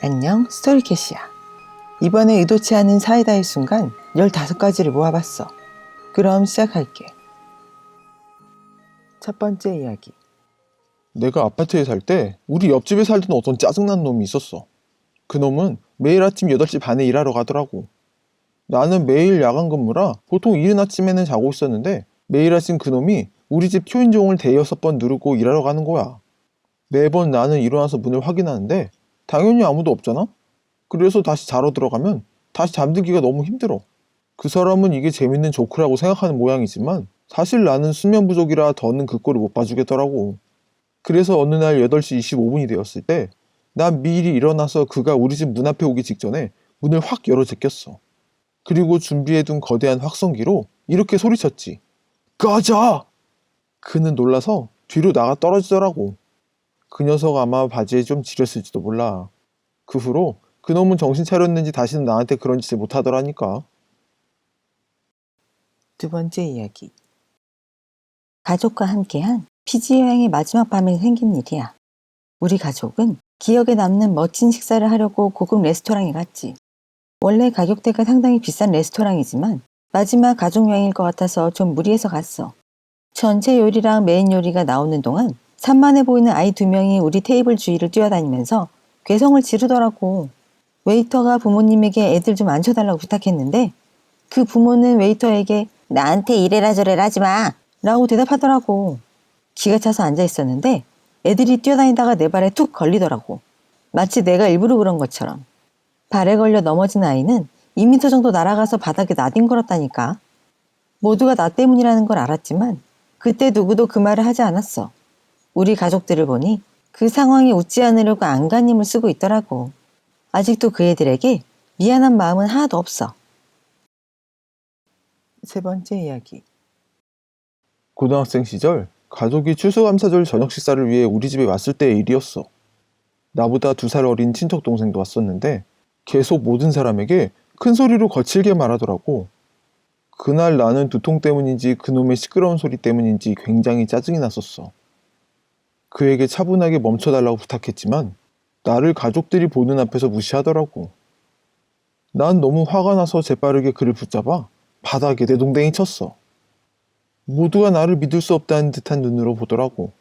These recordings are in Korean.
안녕, 스토리캐시야. 이번에 의도치 않은 사이다의 순간 15가지를 모아봤어. 그럼 시작할게. 첫 번째 이야기. 내가 아파트에 살 때 우리 옆집에 살던 어떤 짜증난 놈이 있었어. 그 놈은 매일 아침 8시 반에 일하러 가더라고. 나는 매일 야간 근무라 보통 이른 아침에는 자고 있었는데 매일 아침 그 놈이 우리 집 초인종을 대여섯 번 누르고 일하러 가는 거야. 매번 나는 일어나서 문을 확인하는데 당연히 아무도 없잖아? 그래서 다시 자러 들어가면 다시 잠들기가 너무 힘들어. 그 사람은 이게 재밌는 조크라고 생각하는 모양이지만 사실 나는 수면 부족이라 더는 그 꼴을 못 봐주겠더라고. 그래서 어느 날 8시 25분이 되었을 때 난 미리 일어나서 그가 우리 집 문 앞에 오기 직전에 문을 확 열어 제꼈어. 그리고 준비해둔 거대한 확성기로 이렇게 소리쳤지. 꺼져! 그는 놀라서 뒤로 나가 떨어지더라고. 그 녀석 아마 바지에 좀 지렸을지도 몰라. 그 후로 그놈은 정신 차렸는지 다시는 나한테 그런 짓을 못하더라니까. 두 번째 이야기. 가족과 함께한 피지 여행의 마지막 밤에 생긴 일이야. 우리 가족은 기억에 남는 멋진 식사를 하려고 고급 레스토랑에 갔지. 원래 가격대가 상당히 비싼 레스토랑이지만 마지막 가족 여행일 것 같아서 좀 무리해서 갔어. 전체 요리랑 메인 요리가 나오는 동안 산만해 보이는 아이 두 명이 우리 테이블 주위를 뛰어다니면서 괴성을 지르더라고. 웨이터가 부모님에게 애들 좀 앉혀달라고 부탁했는데 그 부모는 웨이터에게 나한테 이래라 저래라 하지 마 라고 대답하더라고. 기가 차서 앉아 있었는데 애들이 뛰어다니다가 내 발에 툭 걸리더라고. 마치 내가 일부러 그런 것처럼. 발에 걸려 넘어진 아이는 2미터 정도 날아가서 바닥에 나뒹굴었다니까. 모두가 나 때문이라는 걸 알았지만 그때 누구도 그 말을 하지 않았어. 우리 가족들을 보니 그 상황에 웃지 않으려고 안간힘을 쓰고 있더라고. 아직도 그 애들에게 미안한 마음은 하나도 없어. 세 번째 이야기. 고등학생 시절 가족이 추수감사절 저녁 식사를 위해 우리 집에 왔을 때의 일이었어. 나보다 두 살 어린 친척 동생도 왔었는데 계속 모든 사람에게 큰 소리로 거칠게 말하더라고. 그날 나는 두통 때문인지 그놈의 시끄러운 소리 때문인지 굉장히 짜증이 났었어. 그에게 차분하게 멈춰달라고 부탁했지만 나를 가족들이 보는 앞에서 무시하더라고. 난 너무 화가 나서 재빠르게 그를 붙잡아 바닥에 내 동댕이 쳤어. 모두가 나를 믿을 수 없다는 듯한 눈으로 보더라고.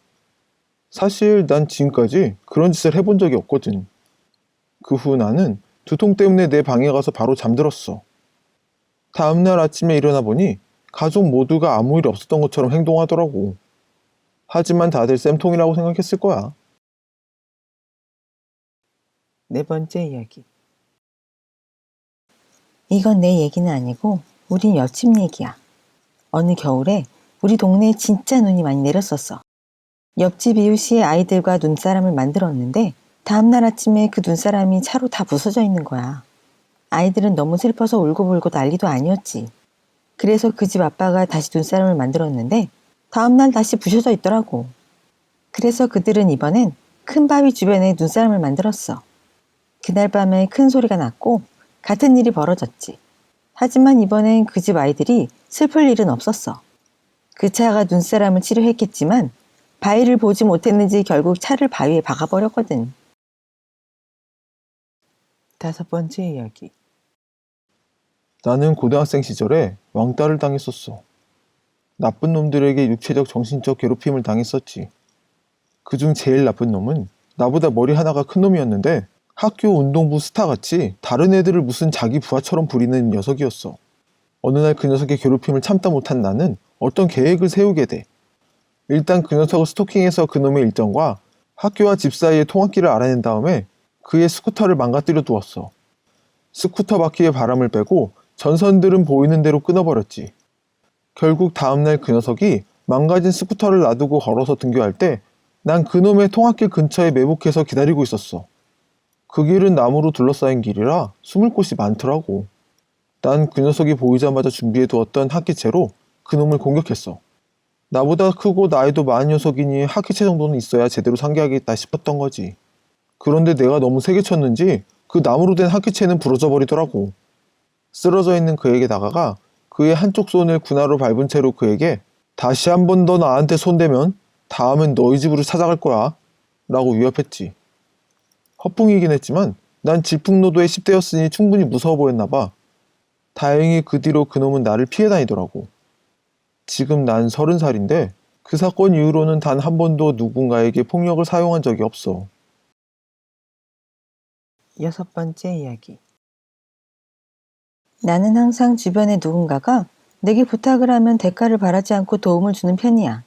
사실 난 지금까지 그런 짓을 해본 적이 없거든. 그 후 나는 두통 때문에 내 방에 가서 바로 잠들었어. 다음날 아침에 일어나 보니 가족 모두가 아무 일 없었던 것처럼 행동하더라고. 하지만 다들 쌤통이라고 생각했을 거야. 네 번째 이야기. 이건 내 얘기는 아니고 우린 옆집 얘기야. 어느 겨울에 우리 동네에 진짜 눈이 많이 내렸었어. 옆집 이웃이 아이들과 눈사람을 만들었는데 다음날 아침에 그 눈사람이 차로 다 부서져 있는 거야. 아이들은 너무 슬퍼서 울고불고 난리도 아니었지. 그래서 그 집 아빠가 다시 눈사람을 만들었는데 다음날 다시 부셔져 있더라고. 그래서 그들은 이번엔 큰 바위 주변에 눈사람을 만들었어. 그날 밤에 큰 소리가 났고 같은 일이 벌어졌지. 하지만 이번엔 그 집 아이들이 슬플 일은 없었어. 그 차가 눈사람을 치료했겠지만 바위를 보지 못했는지 결국 차를 바위에 박아버렸거든. 다섯 번째 이야기. 나는 고등학생 시절에 왕따를 당했었어. 나쁜 놈들에게 육체적 정신적 괴롭힘을 당했었지. 그중 제일 나쁜 놈은 나보다 머리 하나가 큰 놈이었는데 학교 운동부 스타같이 다른 애들을 무슨 자기 부하처럼 부리는 녀석이었어. 어느 날 그 녀석의 괴롭힘을 참다 못한 나는 어떤 계획을 세우게 돼. 일단 그 녀석을 스토킹해서 그놈의 일정과 학교와 집 사이의 통학길을 알아낸 다음에 그의 스쿠터를 망가뜨려 두었어. 스쿠터 바퀴에 바람을 빼고 전선들은 보이는 대로 끊어버렸지. 결국 다음날 그 녀석이 망가진 스쿠터를 놔두고 걸어서 등교할 때 난 그놈의 통학길 근처에 매복해서 기다리고 있었어. 그 길은 나무로 둘러싸인 길이라 숨을 곳이 많더라고. 난 그 녀석이 보이자마자 준비해 두었던 학기채로 그놈을 공격했어. 나보다 크고 나이도 많은 녀석이니 학기채 정도는 있어야 제대로 상기하겠다 싶었던 거지. 그런데 내가 너무 세게 쳤는지 그 나무로 된 학기채는 부러져 버리더라고. 쓰러져 있는 그에게 다가가 그의 한쪽 손을 군화로 밟은 채로 그에게 다시 한 번 더 나한테 손대면 다음엔 너희 집으로 찾아갈 거야. 라고 위협했지. 헛붕이긴 했지만 난 질풍노도에 10대였으니 충분히 무서워 보였나 봐. 다행히 그 뒤로 그놈은 나를 피해 다니더라고. 지금 난 서른 살인데 그 사건 이후로는 단 한 번도 누군가에게 폭력을 사용한 적이 없어. 여섯 번째 이야기. 나는 항상 주변에 누군가가 내게 부탁을 하면 대가를 바라지 않고 도움을 주는 편이야.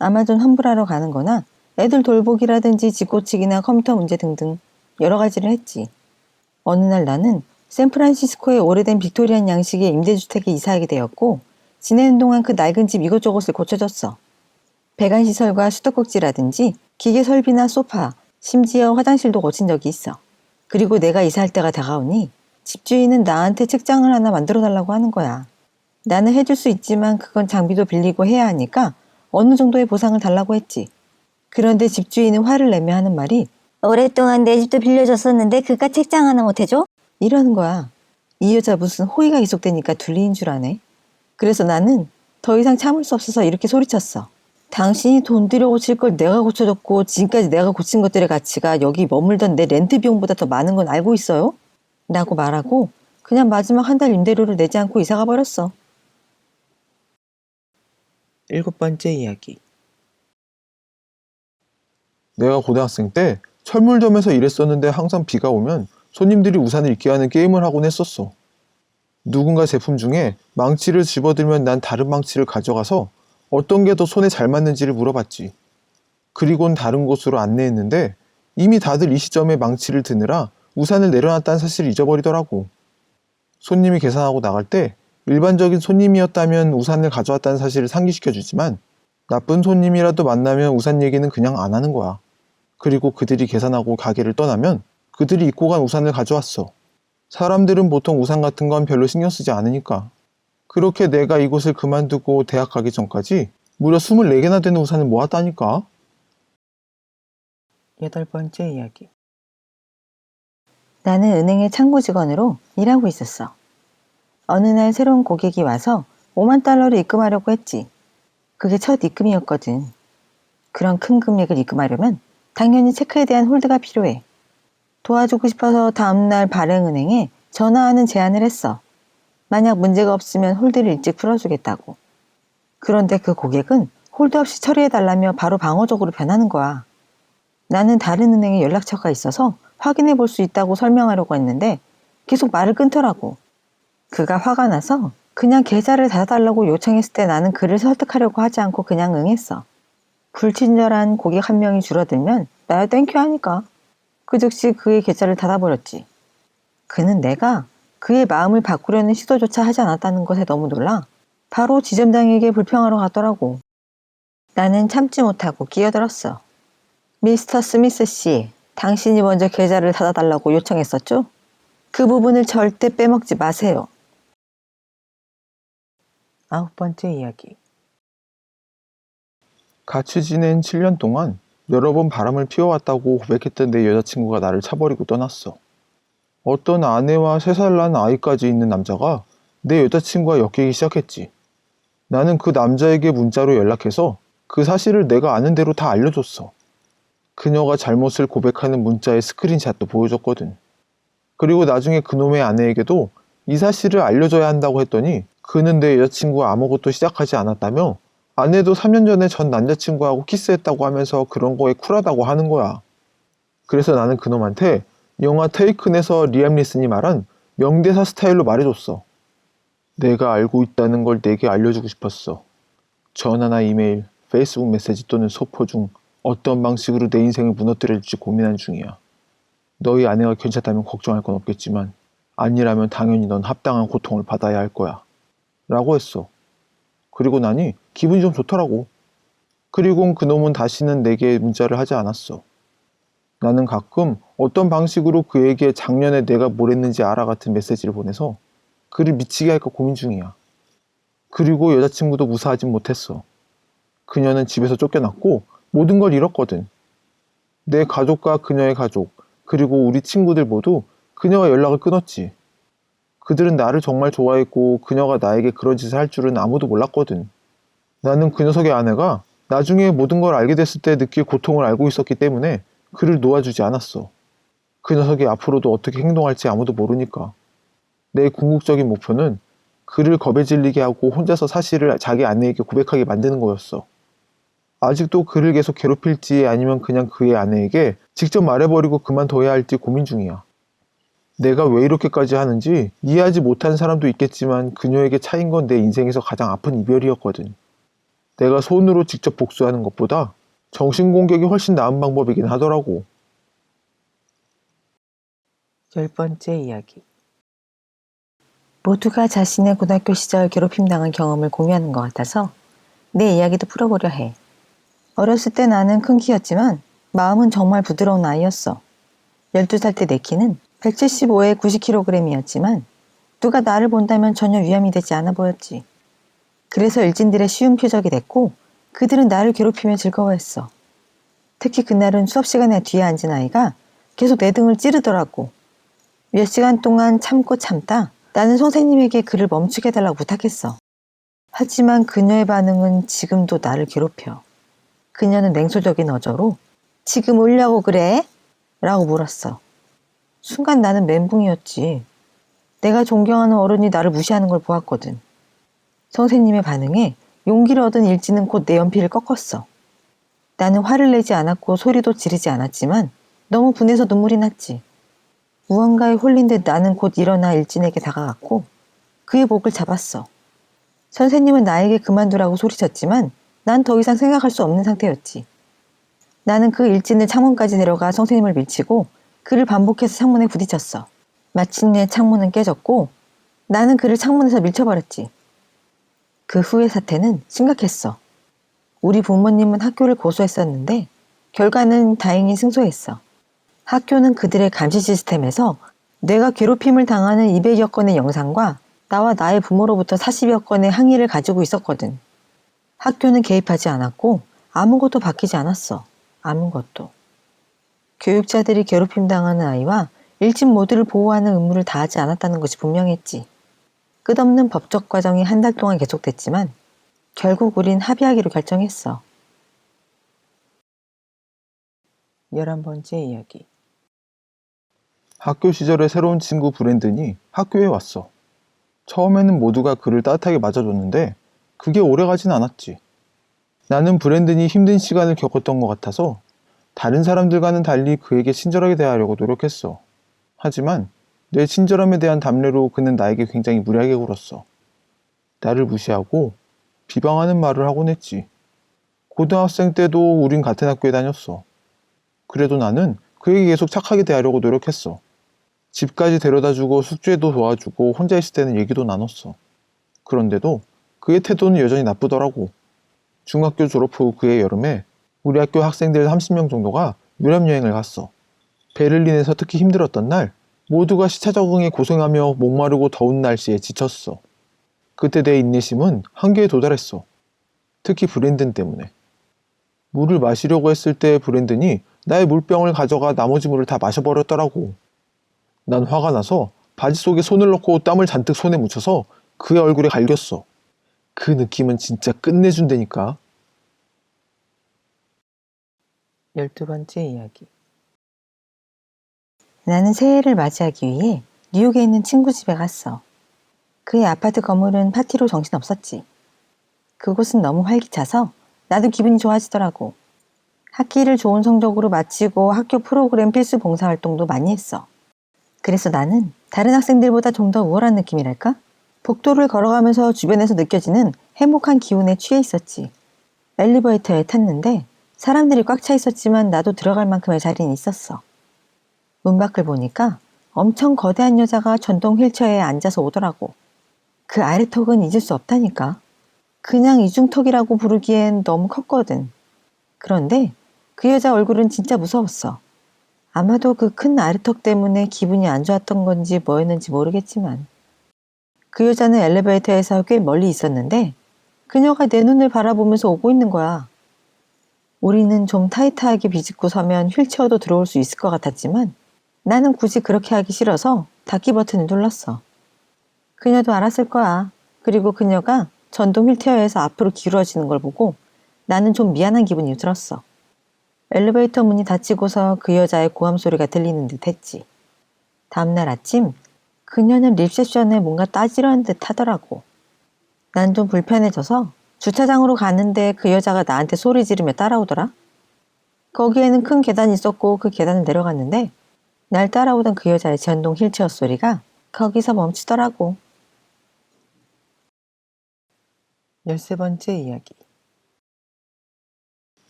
아마존 환불하러 가는 거나 애들 돌보기라든지 집 고치기나 컴퓨터 문제 등등 여러 가지를 했지. 어느 날 나는 샌프란시스코의 오래된 빅토리안 양식의 임대주택에 이사하게 되었고 지내는 동안 그 낡은 집 이것저것을 고쳐줬어. 배관 시설과 수도꼭지라든지 기계 설비나 소파, 심지어 화장실도 고친 적이 있어. 그리고 내가 이사할 때가 다가오니 집주인은 나한테 책장을 하나 만들어 달라고 하는 거야. 나는 해줄 수 있지만 그건 장비도 빌리고 해야 하니까 어느 정도의 보상을 달라고 했지. 그런데 집주인은 화를 내며 하는 말이 오랫동안 내 집도 빌려줬었는데 그깟 책장 하나 못 해줘? 이러는 거야. 이 여자 무슨 호의가 계속되니까 둘리인 줄 아네. 그래서 나는 더 이상 참을 수 없어서 이렇게 소리쳤어. 당신이 돈 들여 고칠 걸 내가 고쳐줬고 지금까지 내가 고친 것들의 가치가 여기 머물던 내 렌트 비용보다 더 많은 건 알고 있어요? 라고 말하고 그냥 마지막 한 달 임대료를 내지 않고 이사가 버렸어. 일곱 번째 이야기. 내가 고등학생 때 철물점에서 일했었는데 항상 비가 오면 손님들이 우산을 입게 하는 게임을 하곤 했었어. 누군가 제품 중에 망치를 집어들면 난 다른 망치를 가져가서 어떤 게 더 손에 잘 맞는지를 물어봤지. 그리곤 다른 곳으로 안내했는데 이미 다들 이 시점에 망치를 드느라 우산을 내려놨다는 사실을 잊어버리더라고. 손님이 계산하고 나갈 때 일반적인 손님이었다면 우산을 가져왔다는 사실을 상기시켜주지만 나쁜 손님이라도 만나면 우산 얘기는 그냥 안 하는 거야. 그리고 그들이 계산하고 가게를 떠나면 그들이 입고 간 우산을 가져왔어. 사람들은 보통 우산 같은 건 별로 신경 쓰지 않으니까. 그렇게 내가 이곳을 그만두고 대학 가기 전까지 무려 24개나 되는 우산을 모았다니까. 여덟 번째 이야기. 나는 은행의 창구 직원으로 일하고 있었어. 어느 날 새로운 고객이 와서 5만 달러를 입금하려고 했지. 그게 첫 입금이었거든. 그런 큰 금액을 입금하려면 당연히 체크에 대한 홀드가 필요해. 도와주고 싶어서 다음날 발행은행에 전화하는 제안을 했어. 만약 문제가 없으면 홀드를 일찍 풀어주겠다고. 그런데 그 고객은 홀드 없이 처리해달라며 바로 방어적으로 변하는 거야. 나는 다른 은행에 연락처가 있어서 확인해 볼 수 있다고 설명하려고 했는데 계속 말을 끊더라고. 그가 화가 나서 그냥 계좌를 닫아달라고 요청했을 때 나는 그를 설득하려고 하지 않고 그냥 응했어. 불친절한 고객 한 명이 줄어들면 나야 땡큐 하니까. 그 즉시 그의 계좌를 닫아버렸지. 그는 내가 그의 마음을 바꾸려는 시도조차 하지 않았다는 것에 너무 놀라 바로 지점장에게 불평하러 갔더라고. 나는 참지 못하고 끼어들었어. 미스터 스미스 씨, 당신이 먼저 계좌를 닫아달라고 요청했었죠? 그 부분을 절대 빼먹지 마세요. 아홉 번째 이야기. 같이 지낸 7년 동안 여러 번 바람을 피워왔다고 고백했던 내 여자친구가 나를 차버리고 떠났어. 어떤 아내와 세 살 난 아이까지 있는 남자가 내 여자친구와 엮이기 시작했지. 나는 그 남자에게 문자로 연락해서 그 사실을 내가 아는 대로 다 알려줬어. 그녀가 잘못을 고백하는 문자의 스크린샷도 보여줬거든. 그리고 나중에 그놈의 아내에게도 이 사실을 알려줘야 한다고 했더니 그는 내 여자친구와 아무것도 시작하지 않았다며 아내도 3년 전에 전 남자친구하고 키스했다고 하면서 그런 거에 쿨하다고 하는 거야. 그래서 나는 그놈한테 영화 테이큰에서 리암 리슨이 말한 명대사 스타일로 말해줬어. 내가 알고 있다는 걸 내게 알려주고 싶었어. 전화나 이메일, 페이스북 메시지 또는 소포 중 어떤 방식으로 내 인생을 무너뜨릴지 고민하는 중이야. 너희 아내가 괜찮다면 걱정할 건 없겠지만 아니라면 당연히 넌 합당한 고통을 받아야 할 거야. 라고 했어. 그리고 나니 기분이 좀 좋더라고. 그리고 그놈은 다시는 내게 문자를 하지 않았어. 나는 가끔 어떤 방식으로 그에게 작년에 내가 뭘 했는지 알아 같은 메시지를 보내서 그를 미치게 할까 고민 중이야. 그리고 여자친구도 무사하진 못했어. 그녀는 집에서 쫓겨났고 모든 걸 잃었거든. 내 가족과 그녀의 가족, 그리고 우리 친구들 모두 그녀와 연락을 끊었지. 그들은 나를 정말 좋아했고 그녀가 나에게 그런 짓을 할 줄은 아무도 몰랐거든. 나는 그 녀석의 아내가 나중에 모든 걸 알게 됐을 때 느낄 고통을 알고 있었기 때문에 그를 놓아주지 않았어. 그 녀석이 앞으로도 어떻게 행동할지 아무도 모르니까. 내 궁극적인 목표는 그를 겁에 질리게 하고 혼자서 사실을 자기 아내에게 고백하게 만드는 거였어. 아직도 그를 계속 괴롭힐지 아니면 그냥 그의 아내에게 직접 말해버리고 그만둬야 할지 고민 중이야. 내가 왜 이렇게까지 하는지 이해하지 못한 사람도 있겠지만 그녀에게 차인 건 내 인생에서 가장 아픈 이별이었거든. 내가 손으로 직접 복수하는 것보다 정신 공격이 훨씬 나은 방법이긴 하더라고. 열 번째 이야기. 모두가 자신의 고등학교 시절 괴롭힘 당한 경험을 공유하는 것 같아서 내 이야기도 풀어보려 해. 어렸을 때 나는 큰 키였지만 마음은 정말 부드러운 아이였어. 12살 때 내 키는 175에 90kg이었지만 누가 나를 본다면 전혀 위험이 되지 않아 보였지. 그래서 일진들의 쉬운 표적이 됐고 그들은 나를 괴롭히며 즐거워했어. 특히 그날은 수업 시간에 뒤에 앉은 아이가 계속 내 등을 찌르더라고. 몇 시간 동안 참고 참다 나는 선생님에게 그를 멈추게 해달라고 부탁했어. 하지만 그녀의 반응은 지금도 나를 괴롭혀. 그녀는 냉소적인 어조로 지금 울려고 그래? 라고 물었어. 순간 나는 멘붕이었지. 내가 존경하는 어른이 나를 무시하는 걸 보았거든. 선생님의 반응에 용기를 얻은 일지는 곧 내 연필을 꺾었어. 나는 화를 내지 않았고 소리도 지르지 않았지만 너무 분해서 눈물이 났지. 무언가에 홀린 듯 나는 곧 일어나 일진에게 다가갔고 그의 목을 잡았어. 선생님은 나에게 그만두라고 소리쳤지만 난 더 이상 생각할 수 없는 상태였지. 나는 그 일진을 창문까지 데려가 선생님을 밀치고 그를 반복해서 창문에 부딪혔어. 마침내 창문은 깨졌고 나는 그를 창문에서 밀쳐버렸지. 그 후의 사태는 심각했어. 우리 부모님은 학교를 고소했었는데 결과는 다행히 승소했어. 학교는 그들의 감시 시스템에서 내가 괴롭힘을 당하는 200여 건의 영상과 나와 나의 부모로부터 40여 건의 항의를 가지고 있었거든. 학교는 개입하지 않았고 아무것도 바뀌지 않았어. 아무것도. 교육자들이 괴롭힘 당하는 아이와 일진 모두를 보호하는 의무를 다하지 않았다는 것이 분명했지. 끝없는 법적 과정이 한 달 동안 계속됐지만 결국 우린 합의하기로 결정했어. 열한 번째 이야기. 학교 시절의 새로운 친구 브랜든이 학교에 왔어. 처음에는 모두가 그를 따뜻하게 맞아줬는데 그게 오래가진 않았지. 나는 브랜든이 힘든 시간을 겪었던 것 같아서 다른 사람들과는 달리 그에게 친절하게 대하려고 노력했어. 하지만 내 친절함에 대한 담례로 그는 나에게 굉장히 무례하게 굴었어. 나를 무시하고 비방하는 말을 하곤 했지. 고등학생 때도 우린 같은 학교에 다녔어. 그래도 나는 그에게 계속 착하게 대하려고 노력했어. 집까지 데려다 주고 숙제도 도와주고 혼자 있을 때는 얘기도 나눴어. 그런데도 그의 태도는 여전히 나쁘더라고. 중학교 졸업 후 그의 여름에 우리 학교 학생들 30명 정도가 유럽 여행을 갔어. 베를린에서 특히 힘들었던 날 모두가 시차 적응에 고생하며 목마르고 더운 날씨에 지쳤어. 그때 내 인내심은 한계에 도달했어. 특히 브랜든 때문에. 물을 마시려고 했을 때 브랜든이 나의 물병을 가져가 나머지 물을 다 마셔버렸더라고. 난 화가 나서 바지 속에 손을 넣고 땀을 잔뜩 손에 묻혀서 그의 얼굴에 갈겼어. 그 느낌은 진짜 끝내준다니까. 열두 번째 이야기. 나는 새해를 맞이하기 위해 뉴욕에 있는 친구 집에 갔어. 그의 아파트 건물은 파티로 정신없었지. 그곳은 너무 활기차서 나도 기분이 좋아지더라고. 학기를 좋은 성적으로 마치고 학교 프로그램 필수 봉사활동도 많이 했어. 그래서 나는 다른 학생들보다 좀 더 우월한 느낌이랄까? 복도를 걸어가면서 주변에서 느껴지는 행복한 기운에 취해 있었지. 엘리베이터에 탔는데 사람들이 꽉 차 있었지만 나도 들어갈 만큼의 자리는 있었어. 문 밖을 보니까 엄청 거대한 여자가 전동 휠체어에 앉아서 오더라고. 그 아래턱은 잊을 수 없다니까. 그냥 이중턱이라고 부르기엔 너무 컸거든. 그런데 그 여자 얼굴은 진짜 무서웠어. 아마도 그 큰 아래턱 때문에 기분이 안 좋았던 건지 뭐였는지 모르겠지만. 그 여자는 엘리베이터에서 꽤 멀리 있었는데 그녀가 내 눈을 바라보면서 오고 있는 거야. 우리는 좀 타이트하게 비집고 서면 휠체어도 들어올 수 있을 것 같았지만 나는 굳이 그렇게 하기 싫어서 닫기 버튼을 눌렀어. 그녀도 알았을 거야. 그리고 그녀가 전동 휠체어에서 앞으로 기울어지는 걸 보고 나는 좀 미안한 기분이 들었어. 엘리베이터 문이 닫히고서 그 여자의 고함 소리가 들리는 듯 했지. 다음날 아침, 그녀는 리셉션에 뭔가 따지려는 듯 하더라고. 난 좀 불편해져서 주차장으로 가는데 그 여자가 나한테 소리 지르며 따라오더라. 거기에는 큰 계단이 있었고 그 계단을 내려갔는데 날 따라오던 그 여자의 전동 휠체어 소리가 거기서 멈추더라고. 열세 번째 이야기.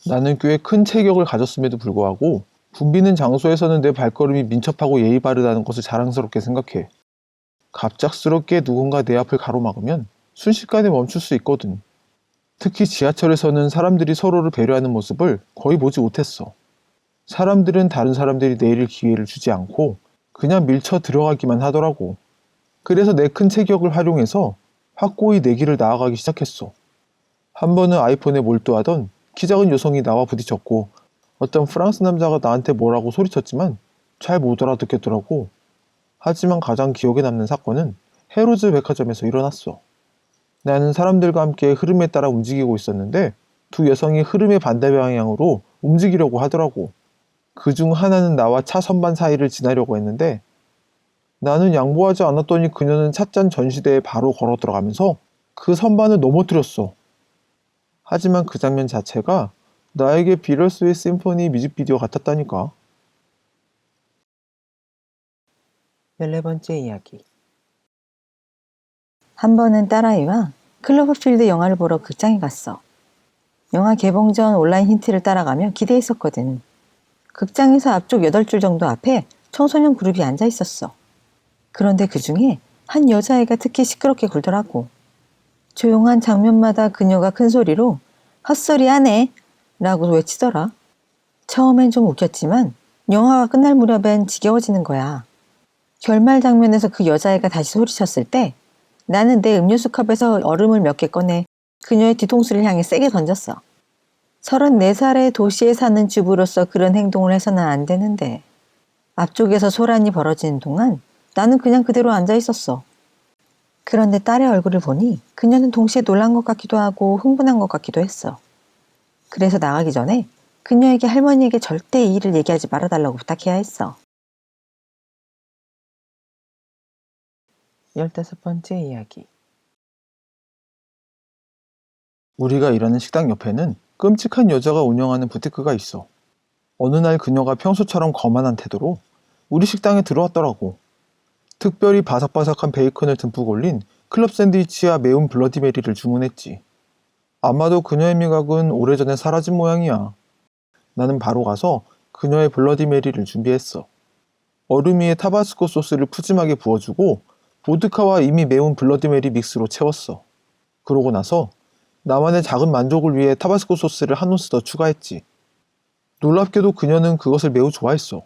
나는 꽤 큰 체격을 가졌음에도 불구하고 붐비는 장소에서는 내 발걸음이 민첩하고 예의 바르다는 것을 자랑스럽게 생각해. 갑작스럽게 누군가 내 앞을 가로막으면 순식간에 멈출 수 있거든. 특히 지하철에서는 사람들이 서로를 배려하는 모습을 거의 보지 못했어. 사람들은 다른 사람들이 내릴 기회를 주지 않고 그냥 밀쳐 들어가기만 하더라고. 그래서 내 큰 체격을 활용해서 확고히 내 길을 나아가기 시작했어. 한 번은 아이폰에 몰두하던 키 작은 여성이 나와 부딪혔고 어떤 프랑스 남자가 나한테 뭐라고 소리쳤지만 잘 못 알아듣겠더라고. 하지만 가장 기억에 남는 사건은 헤로즈 백화점에서 일어났어. 나는 사람들과 함께 흐름에 따라 움직이고 있었는데 두 여성이 흐름의 반대 방향으로 움직이려고 하더라고. 그 중 하나는 나와 차 선반 사이를 지나려고 했는데 나는 양보하지 않았더니 그녀는 찻잔 전시대에 바로 걸어 들어가면서 그 선반을 넘어뜨렸어. 하지만 그 장면 자체가 나에게 비럴스의 심포니 뮤직비디오 같았다니까. 열네 번째 이야기. 한 번은 딸아이와 클로버필드 영화를 보러 극장에 갔어. 영화 개봉 전 온라인 힌트를 따라가며 기대했었거든. 극장에서 앞쪽 8줄 정도 앞에 청소년 그룹이 앉아 있었어. 그런데 그 중에 한 여자애가 특히 시끄럽게 굴더라고. 조용한 장면마다 그녀가 큰 소리로 헛소리 하네 라고 외치더라. 처음엔 좀 웃겼지만 영화가 끝날 무렵엔 지겨워지는 거야. 결말 장면에서 그 여자애가 다시 소리쳤을 때 나는 내 음료수 컵에서 얼음을 몇 개 꺼내 그녀의 뒤통수를 향해 세게 던졌어. 34살의 도시에 사는 주부로서 그런 행동을 해서는 안 되는데 앞쪽에서 소란이 벌어지는 동안 나는 그냥 그대로 앉아 있었어. 그런데 딸의 얼굴을 보니 그녀는 동시에 놀란 것 같기도 하고 흥분한 것 같기도 했어. 그래서 나가기 전에 그녀에게 할머니에게 절대 이 일을 얘기하지 말아달라고 부탁해야 했어. 열다섯 번째 이야기. 우리가 일하는 식당 옆에는 끔찍한 여자가 운영하는 부티크가 있어. 어느 날 그녀가 평소처럼 거만한 태도로 우리 식당에 들어왔더라고. 특별히 바삭바삭한 베이컨을 듬뿍 올린 클럽 샌드위치와 매운 블러디메리를 주문했지. 아마도 그녀의 미각은 오래전에 사라진 모양이야. 나는 바로 가서 그녀의 블러디메리를 준비했어. 얼음 위에 타바스코 소스를 푸짐하게 부어주고 보드카와 이미 매운 블러디메리 믹스로 채웠어. 그러고 나서 나만의 작은 만족을 위해 타바스코 소스를 한 온스 더 추가했지. 놀랍게도 그녀는 그것을 매우 좋아했어.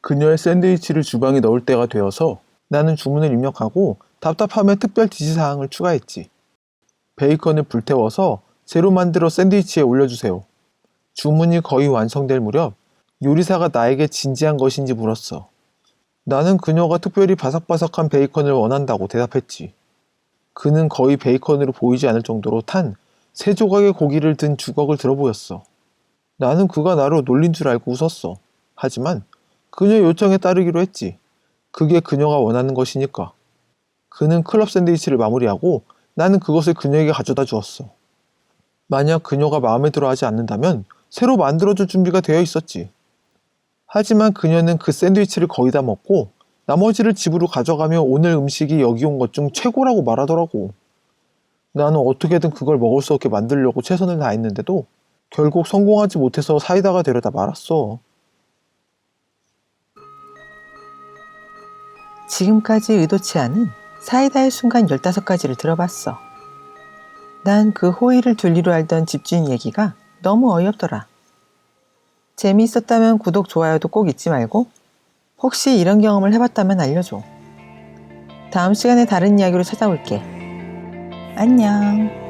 그녀의 샌드위치를 주방에 넣을 때가 되어서 나는 주문을 입력하고 답답함에 특별 지시사항을 추가했지. 베이컨을 불태워서 재료 만들어 샌드위치에 올려주세요. 주문이 거의 완성될 무렵 요리사가 나에게 진지한 것인지 물었어. 나는 그녀가 특별히 바삭바삭한 베이컨을 원한다고 대답했지. 그는 거의 베이컨으로 보이지 않을 정도로 탄 세 조각의 고기를 든 주걱을 들어 보였어. 나는 그가 나로 놀린 줄 알고 웃었어. 하지만 그녀의 요청에 따르기로 했지. 그게 그녀가 원하는 것이니까. 그는 클럽 샌드위치를 마무리하고 나는 그것을 그녀에게 가져다 주었어. 만약 그녀가 마음에 들어 하지 않는다면 새로 만들어줄 준비가 되어 있었지. 하지만 그녀는 그 샌드위치를 거의 다 먹고 나머지를 집으로 가져가며 오늘 음식이 여기 온 것 중 최고라고 말하더라고. 나는 어떻게든 그걸 먹을 수 없게 만들려고 최선을 다했는데도 결국 성공하지 못해서 사이다가 되려다 말았어. 지금까지 의도치 않은 사이다의 순간 15가지를 들어봤어. 난 그 호의를 둘리로 알던 집주인 얘기가 너무 어이없더라. 재미있었다면 구독, 좋아요도 꼭 잊지 말고 혹시 이런 경험을 해봤다면 알려줘. 다음 시간에 다른 이야기로 찾아올게. 안녕.